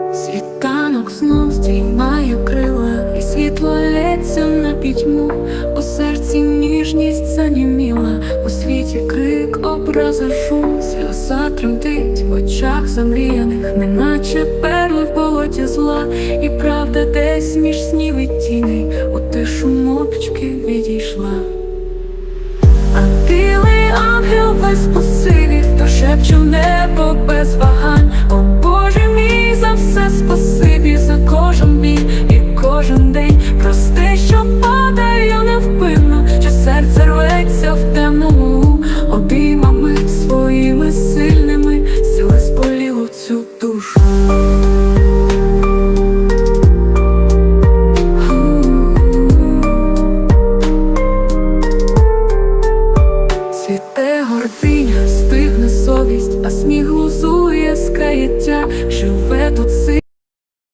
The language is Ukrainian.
Світанок знов здіймає крила, і світло лється на пітьму, у серці ніжність заніміла, у світі крик, образа, шум, сльоза тремтить в очах замріяних, неначе перли в болоті зла, і правда десь між снів і тіней у тишу мовчки відійшла. А білий ангел весь Цвіте гординя, стигне совість, а сміх лузує з каяття живе.